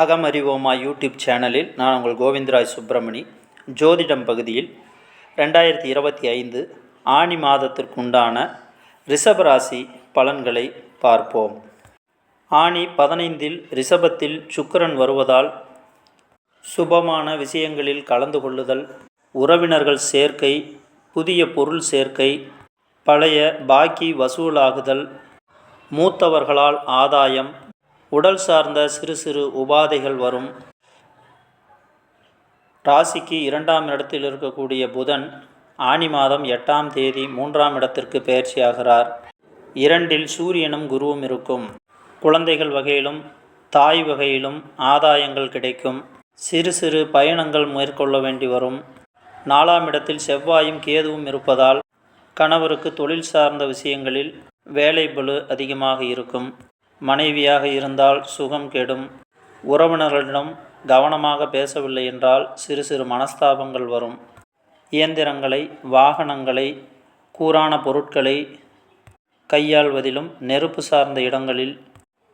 அகமறிவோமா YouTube சேனலில் நான் உங்கள் கோவிந்தராய் சுப்பிரமணி. ஜோதிடம் பகுதியில் ரெண்டாயிரத்தி இருபத்தி ஐந்து ஆனி மாதத்திற்குண்டான ரிஷபராசி பலன்களை பார்ப்போம். ஆனி பதினைந்தில் ரிஷபத்தில் சுக்கரன் வருவதால் சுபமான விஷயங்களில் கலந்து கொள்ளுதல் உறவினர்கள் சேர்க்கை புதிய பொருள் சேர்க்கை பழைய பாக்கி வசூலாகுதல் மூத்தவர்களால் ஆதாயம் உடல் சார்ந்த சிறு சிறு உபாதைகள் வரும். ராசிக்கு இரண்டாம் இடத்தில் இருக்கக்கூடிய புதன் ஆனி மாதம் எட்டாம் தேதி மூன்றாம் இடத்திற்கு பயிற்சியாகிறார். இரண்டில் சூரியனும் குருவும் இருக்கும். குழந்தைகள் வகையிலும் தாய் வகையிலும் ஆதாயங்கள் கிடைக்கும். சிறு சிறு பயணங்கள் மேற்கொள்ள வேண்டி வரும். நாலாம் இடத்தில் செவ்வாயும் கேதுவும் இருப்பதால் கணவருக்கு தொழில் சார்ந்த விஷயங்களில் வேலை பளு அதிகமாக இருக்கும். மனைவியாக இருந்தால் சுகம் கெடும். உறவினர்களிடம் கவனமாக பேசவில்லை என்றால் சிறு சிறு மனஸ்தாபங்கள் வரும். இயந்திரங்களை வாகனங்களை கூரான பொருட்களை கையாள்வதிலும் நெருப்பு சார்ந்த இடங்களில்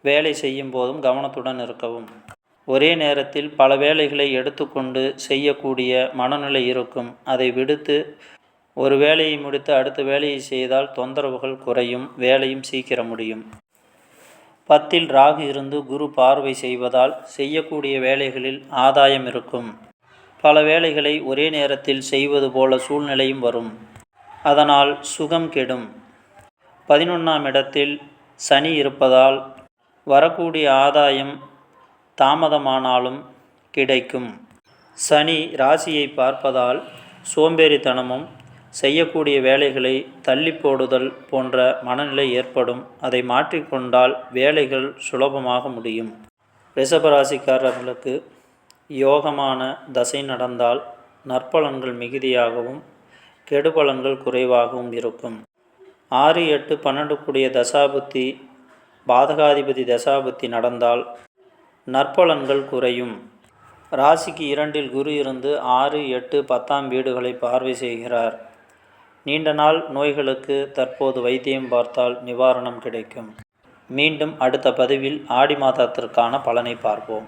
வேலை செய்யும் போதும் கவனத்துடன் இருக்கவும். ஒரே நேரத்தில் பல வேலைகளை எடுத்துக்கொண்டு செய்யக்கூடிய மனநிலை இருக்கும். அதை விடுத்து ஒரு வேலையை முடித்து அடுத்த வேலையை செய்தால் தொந்தரவுகள் குறையும். வேலையும் சீக்கிரம் முடியும். பத்தில் ராகு இருந்து குரு பார்வை செய்வதால் செய்யக்கூடிய வேலைகளில் ஆதாயம் இருக்கும். பல வேலைகளை ஒரே நேரத்தில் செய்வது போல சூழ்நிலையும் வரும். அதனால் சுகம் கெடும். பதினொன்றாம் இடத்தில் சனி இருப்பதால் வரக்கூடிய ஆதாயம் தாமதமானாலும் கிடைக்கும். சனி ராசியை பார்ப்பதால் சோம்பேறித்தனமும் செய்யக்கூடிய வேலைகளை தள்ளி போடுதல் போன்ற மனநிலை ஏற்படும். அதை மாற்றிக்கொண்டால் வேலைகள் சுலபமாக முடியும். ரிஷபராசிக்காரர்களுக்கு யோகமான தசை நடந்தால் நற்பலன்கள் மிகுதியாகவும் கெடுபலன்கள் குறைவாகவும் இருக்கும். ஆறு எட்டு பன்னெண்டு கூடிய தசாபுத்தி பாதகாதிபதி தசாபுத்தி நடந்தால் நற்பலன்கள் குறையும். ராசிக்கு இரண்டில் குரு இருந்து ஆறு எட்டு பத்தாம் வீடுகளை பார்வை செய்கிறார். நீண்ட நாள் நோய்களுக்கு தற்போது வைத்தியம் பார்த்தால் நிவாரணம் கிடைக்கும். மீண்டும் அடுத்த பதிவில் ஆடி மாதத்திற்கான பலனை பார்ப்போம்.